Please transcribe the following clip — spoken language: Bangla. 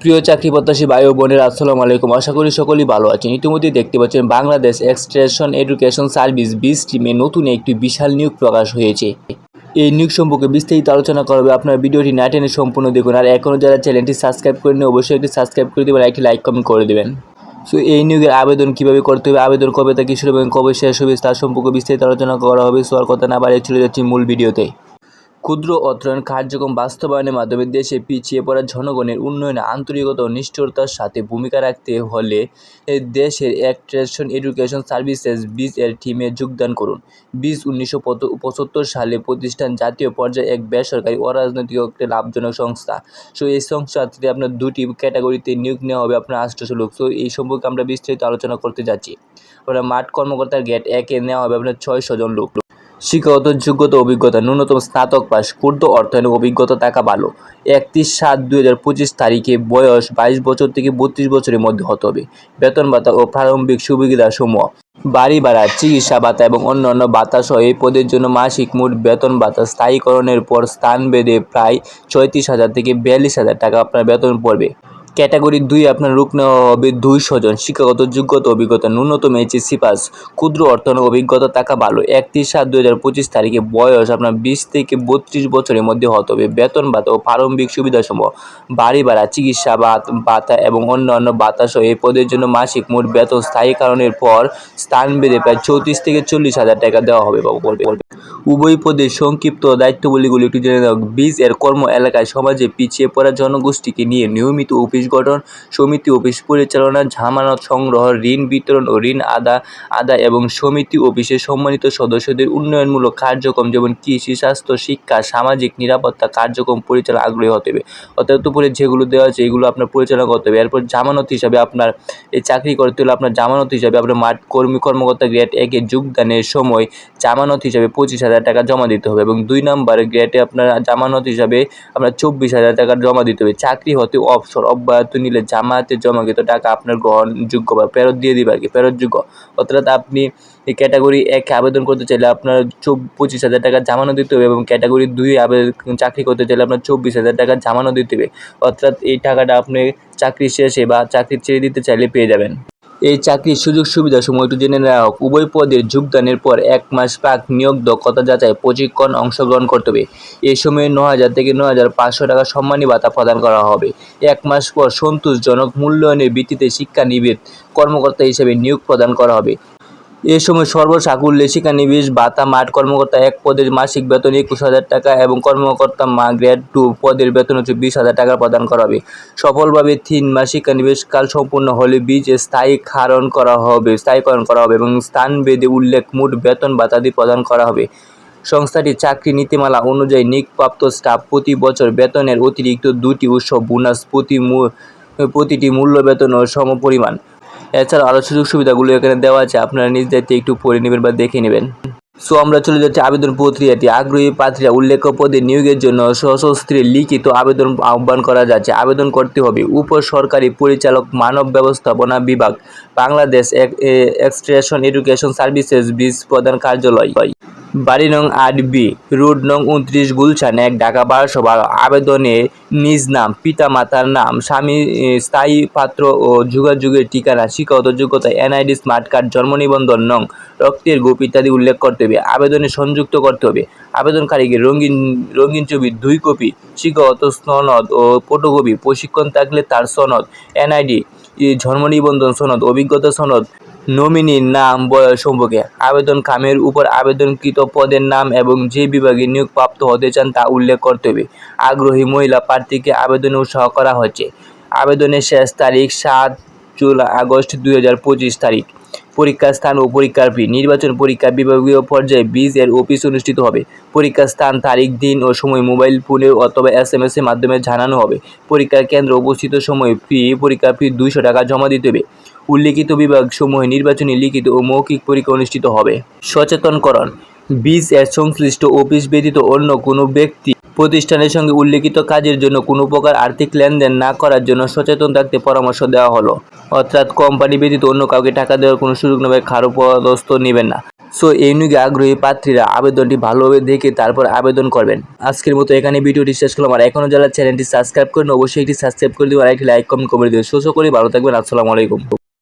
প্রিয় চাকরি প্রত্যাশী ভাই ও বোনের, আসসালামু আলাইকুম। আশা করি সকলেই ভালো আছেন। ইতিমধ্যে দেখতে পাচ্ছেন বাংলাদেশ এক্সটেনশন এডুকেশন সার্ভিস বিস টিমে নতুন একটি বিশাল নিয়োগ প্রকাশ হয়েছে। এই নিয়োগ সম্পর্কে বিস্তারিত আলোচনা করা হবে। আপনার ভিডিওটি না টেনে সম্পূর্ণ দেখুন। আর এখনও যারা চ্যানেলটি সাবস্ক্রাইব করেন অবশ্যই একটি সাবস্ক্রাইব করে দেবেন, একটি লাইক কমেন্ট করে দেবেন। সো এই নিয়োগের আবেদন কীভাবে করতে হবে, আবেদন কবে থেকে শুরু হবে, এবং কবে শেষ হবে তার সম্পর্কে বিস্তারিত আলোচনা করা হবে। সো আর কথা না বাড়িয়ে চলে যাচ্ছি মূল ভিডিওতে। ক্ষুদ্র অর্থায়ন কার্যক্রম বাস্তবায়নের মাধ্যমে দেশে পিছিয়ে পড়া জনগণের উন্নয়নে আন্তরিকতা ও নিষ্ঠুরতার সাথে ভূমিকা রাখতে হলে দেশের অ্যাক্ট্রেশন এডুকেশন সার্ভিসেস বিজ এর টিমে যোগদান করুন। বিজ উনিশশো পঁচাত্তর সালে প্রতিষ্ঠান জাতীয় পর্যায়ে এক বেসরকারি অরাজনৈতিক একটি লাভজনক সংস্থা। সো এই সংস্থাতে আপনার দুটি ক্যাটাগরিতে নিয়োগ নেওয়া হবে আপনার আষ্টশো লোক। সো এই সম্পর্কে আমরা বিস্তারিত আলোচনা করতে যাচ্ছি। আপনার মাঠ কর্মকর্তার গেট একে নেওয়া হবে আপনার ছয়শো জন লোক। শিক্ষাগত যোগ্যতা অভিজ্ঞতা ন্যূনতম স্নাতক পাস ক্ষুদ্র অর্থায়নের অভিজ্ঞতা থাকা ভালো। একত্রিশ সাত দুই হাজার পঁচিশ তারিখে বয়স বাইশ বছর থেকে বত্রিশ বছরের মধ্যে হতে হবে। বেতন ভাতা ও প্রারম্ভিক সুবিধাসমূহ। বাড়ি ভাড়া, চিকিৎসা ভাতা এবং অন্যান্য ভাতা সহ এই পদের জন্য মাসিক মোট বেতন ভাতা স্থায়ীকরণের পর স্থান বেঁধে প্রায় ছয়ত্রিশ হাজার থেকে বিয়াল্লিশ হাজার টাকা আপনার বেতন পড়বে। ক্যাটাগরি দুই আপনার রূপ নেওয়া হবে দুইশো জন। শিক্ষাগত যোগ্যতা, অভিজ্ঞতা, ন্যূনতম এইচএসসি পাস। ক্ষুদ্র অর্থনৈতিক অভিজ্ঞতা থাকা ভালো। একত্রিশ সাত দু হাজার পঁচিশ তারিখে বয়স আপনার বিশ থেকে বত্রিশ বছরের মধ্যে হতে হবে। বেতন ভাতা ও প্রারম্ভিক সুবিধাসমূহ। বাড়ি ভাড়া, চিকিৎসা ভাতা এবং অন্যান্য ভাতা সহ এই পদের জন্য মাসিক মোট বেতন স্থায়ী কারণের পর স্থান বেঁধে প্রায় চৌত্রিশ থেকে চল্লিশ হাজার টাকা দেওয়া হবে উভয় পদের সংক্ষিপ্ত দায়িত্বগুলিগুলি একটু জেনে বীজ এর কর্ম এলাকায় সমাজে পিছিয়ে পড়া জনগোষ্ঠীকে নিয়ে নিয়মিত অফিস গঠন সমিতি অফিস পরিচালনা জামানত সংগ্রহ, ঋণ বিতরণ ও ঋণ আদা, আদায় এবং সমিতি অফিসের সম্মানিত সদস্যদের উন্নয়নমূলক কার্যক্রম যেমন কৃষি, স্বাস্থ্য, শিক্ষা, সামাজিক নিরাপত্তা কার্যক্রম পরিচালনা আগ্রহী হতে হবে। অর্থাৎ উপরে যেগুলো দেওয়া আছে এগুলো আপনার পরিচালনা করতে হবে। এরপর জামানত হিসাবে আপনার এই চাকরি করতে হলে আপনার জামানত হিসাবে আপনার মাঠ কর্মী কর্মকর্তা গ্রেড একে যোগদানের সময় জামানত হিসাবে পঁচিশ হাজার টাকা জমা দিতে হবে এবং দুই নম্বর গ্রেডে আপনার জামানত হিসাবে আপনার চব্বিশ হাজার টাকা জমা দিতে হবে। চাকরি হতে অবসর অব্যাহত নিলে জামাতে জমাকৃত টাকা আপনার গ্রহণযোগ্য বা ফেরত দিয়ে দিবে আর কি, ফেরতযোগ্য। অর্থাৎ আপনি ক্যাটাগরি একে আবেদন করতে চাইলে আপনার চব পঁচিশ হাজার টাকা জামানো দিতে হবে এবং ক্যাটাগরি দুই আবেদন চাকরি করতে চাইলে আপনার চব্বিশ হাজার টাকা জামানো দিতে হবে। অর্থাৎ এই টাকাটা আপনি চাকরি শেষে বা চাকরি ছেড়ে দিতে চাইলে পেয়ে যাবেন। এই চাকরির সুযোগ সুবিধা সমূহ একটু জেনে নেওয়া হোক, উভয় পদে যোগদানের পর এক মাস প্রাক নিয়োগ দক্ষতা যাচাই প্রশিক্ষণ অংশগ্রহণ করতে হবে। এই সময়ে ন হাজার থেকে ন হাজার পাঁচশো টাকা সম্মানী ভাতা প্রদান করা হবে। এক মাস পর সন্তোষজনক মূল্যায়নের ভিত্তিতে শিক্ষানিবিদ কর্মকর্তা হিসেবে নিয়োগ প্রদান করা হবে। এ সময় সর্বসাকুল্যে শিক্ষানিবিশ ভাতা মাঠ কর্মকর্তা এক পদের মাসিক বেতন একুশ হাজার টাকা এবং কর্মকর্তা মা গ্রেড টু পদের বেতন হচ্ছে বিশ হাজার টাকা প্রদান করা হবে। সফলভাবে তিন মাস শিক্ষানিবেশ কাল সম্পূর্ণ হলে বীজ স্থায়ী স্থায়ীকরণ করা হবে, স্থায়ীকরণ করা হবে এবং স্থান বেদে উল্লেখ মোট বেতন ভাতাদি প্রদান করা হবে। সংস্থাটি চাকরি নীতিমালা অনুযায়ী নিকপ্রাপ্ত স্টাফ প্রতি বছর বেতনের অতিরিক্ত দুটি উৎসব বোনাস, প্রতি প্রতিটি মূল্য বেতন ও সমপরিমাণ। এছাড়া আরও সুযোগ সুবিধাগুলো এখানে দেওয়া আছে, আপনারা নিজ দায়িত্বে একটু পড়ে নেবেন বা দেখে নেবেন। সো, আমরা চলে যাচ্ছি আবেদন প্রক্রিয়াটি। আগ্রহী প্রার্থীরা উল্লেখ্য পদে নিয়োগের জন্য সশস্ত্রী লিখিত আবেদন আহ্বান করা যাচ্ছে। আবেদন করতে হবে উপ সরকারি পরিচালক মানব ব্যবস্থাপনা বিভাগ, বাংলাদেশ এক্সট্রেশন এডুকেশন সার্ভিসেস বীজ প্রধান কার্যালয়। বাড়ি নং আট বি, রোড নং উনত্রিশ গুলশান এক, ঢাকা বারোশো বারো আবেদনে নিজ নাম, পিতা, মাতার নাম, স্বামী স্থায়ী পাত্র ও যুগাযুগের ঠিকানা, শিক্ষাগত যোগ্যতা, এনআইডি, স্মার্ট কার্ড, জন্ম নিবন্ধন নং, রক্তের গ্রুপ ইত্যাদি উল্লেখ করতে হবে, আবেদনে সংযুক্ত করতে হবে। আবেদনকারীকে রঙিন রঙিন ছবির দুই কপি, শিক্ষাগত সনদ ও ফটোকপি, প্রশিক্ষণ থাকলে তার সনদ, এনআইডি জন্ম নিবন্ধন সনদ, অভিজ্ঞতা সনদ নমিনির নাম বয়স সম্পর্কে আবেদন খামের উপর আবেদনকৃত পদের নাম এবং যে বিভাগে নিয়োগপ্রাপ্ত হতে চান তা উল্লেখ করতে হবে। আগ্রহী মহিলা প্রার্থীকে আবেদনে উৎসাহ করা হচ্ছে। আবেদনের শেষ তারিখ সাত জুলাই আগস্ট দু হাজার পঁচিশ তারিখ। পরীক্ষার স্থান ও পরীক্ষার ফি। নির্বাচন পরীক্ষা বিভাগীয় পর্যায়ে বিজ এর অফিস অনুষ্ঠিত হবে। পরীক্ষার স্থান, তারিখ, দিন ও সময় মোবাইল, ফোনে অথবা এস এম এর মাধ্যমে জানানো হবে। পরীক্ষার কেন্দ্র উপস্থিত সময় ফি, পরীক্ষার ফি দুইশো টাকা জমা দিতে হবে। উল্লিখিত বিভাগ সমূহে নির্বাচনী, লিখিত ও মৌখিক পরীক্ষা অনুষ্ঠিত হবে। সচেতনকরণ। বিজ এর সংশ্লিষ্ট অফিস ব্যতীত অন্য কোনো ব্যক্তি প্রতিষ্ঠানের সঙ্গে উল্লেখিত কাজের জন্য কোনো প্রকার আর্থিক লেনদেন না করার জন্য সচেতন থাকতে পরামর্শ দেওয়া হলো। অর্থাৎ কোম্পানি ব্যতীত অন্য কাউকে টাকা দেওয়ার কোনো সুযোগ নেবে কারও পদস্থ নেবেন না। সো, এই নিয়োগে আগ্রহী প্রার্থীরা আবেদনটি ভালোভাবে দেখে তারপর আবেদন করবেন। আজকের মতো এখানে ভিডিওটি শেষ করলাম। আর এখনও যারা চ্যানেলটি সাবস্ক্রাইব করেন অবশ্যই একটি সাবস্ক্রাইব করে দিবেন। আর একটি লাইক, কমেন্ট করে দিবেন সো সো করে। ভালো থাকবেন। আসসালামু আলাইকুম।